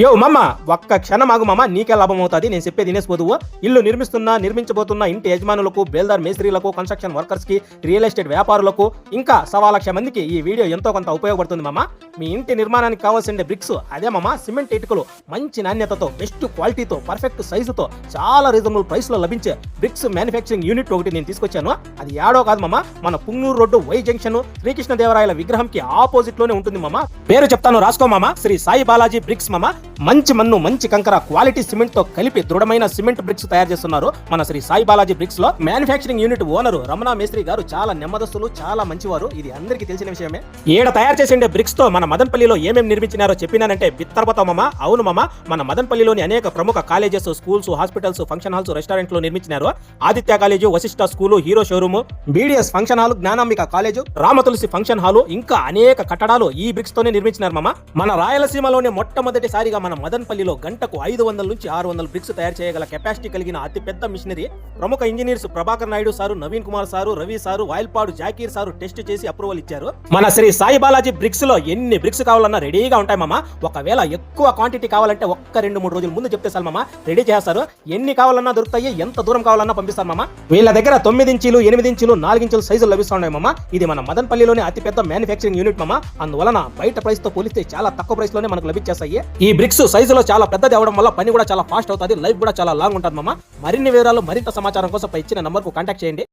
యో మమ్మ ఒక్క క్షణం ఆగు మామ నీకే లాభం అవుతుంది. నేను చెప్పేది వినేసిపోదువు. ఇల్లు నిర్మిస్తున్నా నిర్మించబోతున్న ఇంటి యజమానులకు బేల్దార్ మేస్త్రీలకు కన్స్ట్రక్షన్ వర్కర్స్కి రియల్ ఎస్టేట్ వ్యాపారులకు ఇంకా సవా లక్ష మందికి ఈ వీడియో ఎంతో కొంత ఉపయోగపడుతుంది మామ. మీ ఇంటి నిర్మాణానికి కావాల్సిన బ్రిక్స్. అదే మామ సిమెంట్ ఇటుకలు. మంచి నాణ్యతతో బెస్ట్ క్వాలిటీతో పర్ఫెక్ట్ సైజుతో చాలా రీజనబుల్ ప్రైస్లో లభించే బ్రిక్స్ మ్యానుఫ్యాక్చరింగ్ యూనిట్ ఒకటి నేను తీసుకొచ్చాను. అది యాడో కాదు మామ. మన పుంగూరు రోడ్డు వై జంక్షన్ శ్రీకృష్ణదేవరాయల విగ్రహం కి ఆపోజిట్లోనే ఉంటుంది మామ. పేరు చెప్తాను రాసుకో మామ. శ్రీ సాయి బాలాజీ బ్రిక్స్ మామ. మంచి మన్ను మంచి కంకర క్వాలిటీ సిమెంట్తో కలిపి దృఢమైన సిమెంట్ బ్రిక్స్ తయారు చేస్తున్నారు మన శ్రీ సాయి బాలాజీ బ్రిక్స్లో. మ్యానుఫ్యాక్చరింగ్ యూనిట్ ఓనరు రమణ మేస్త్రి గారు చాలా నెమ్మదస్తులు చాలా మంచివారు. ఇది అందరికీ తెలిసిన విషయమే. ఈడ తయారు చేసిండే బ్రిక్స్తో మన మదన్పల్లిలో ఏమేమి నిర్మించినారో చెప్పినానంటే బిత్తరపోతాం మామ అవును మమ్మ మన మదన్పల్లిలోని అనేక ప్రముఖ colleges schools hospitals function halls రెస్టారెంట్లు నిర్మించినారు. Aditya college Vashishta school Hero showroom BDS function hall Gnanambika college Ramatulasi function hall ఇంకా అనేక కట్టడాలు ఈ బ్రిక్స్ తోనే నిర్మించినారు మామ. మన రాయలసీమలోనే మొట్టమొదటిసారిగా మన మదన్పల్లిలో గంటకు ఐదు వందల నుంచి ఆరు వందల బ్రిక్స్ తయారు చేయగల కెపాసిటీ కలిగిన అతిపెద్ద మిషనరీ ప్రముఖ engineers Prabhakar Naidu sir Naveen Kumar sir Ravi sir Vayalpadu Zakir sir test చేసి అప్రూవల్ ఇచ్చారు. మన శ్రీ సాయి బాలాజీ బ్రిక్స్లో ఎన్ని బ్రిక్స్ కావాలన్నా రెడీగా ఉంటాయి మామ. ఒకవేళ ఎక్కువ క్వాంటిటీ కావాలంటే ఒక్క రెండు మూడు రోజుల ముందు చెప్తే సార్ మామ. రెడీ చేస్తారు ఎన్ని కావాలన్నా దొరుకుతాయి ఎంత దూరం కావాలన్నా పంపిస్తారు మామ. వీళ్ళ దగ్గర తొమ్మిది ఇంచులు ఎనిమిది ఇంచులు నాలుగించులు సైజులు లభిస్తున్నాయి మామ. ఇది మన మదన్పల్లిలోని అతి పెద్ద మ్యానుఫ్యాక్చరింగ్ యూనిట్ మామ. అందువలన బయట ప్రైస్తో పోలిస్తే చాలా తక్కువ ప్రైస్లోనే మనకు లభించేస్తాయి ఈ బ్రిక్స్ సైజులో చాలా పెద్దది అవడం వల్ల పని కూడా చాలా ఫాస్ట్ అవుతుంది లైఫ్ కూడా చాలా లాంగ్ ఉంటుంది మామ. మరిన్ని వివరాలు మరింత సమాచారం కోసం పై ఇచ్చిన నంబర్కు కాంటాక్ట్ చేయండి.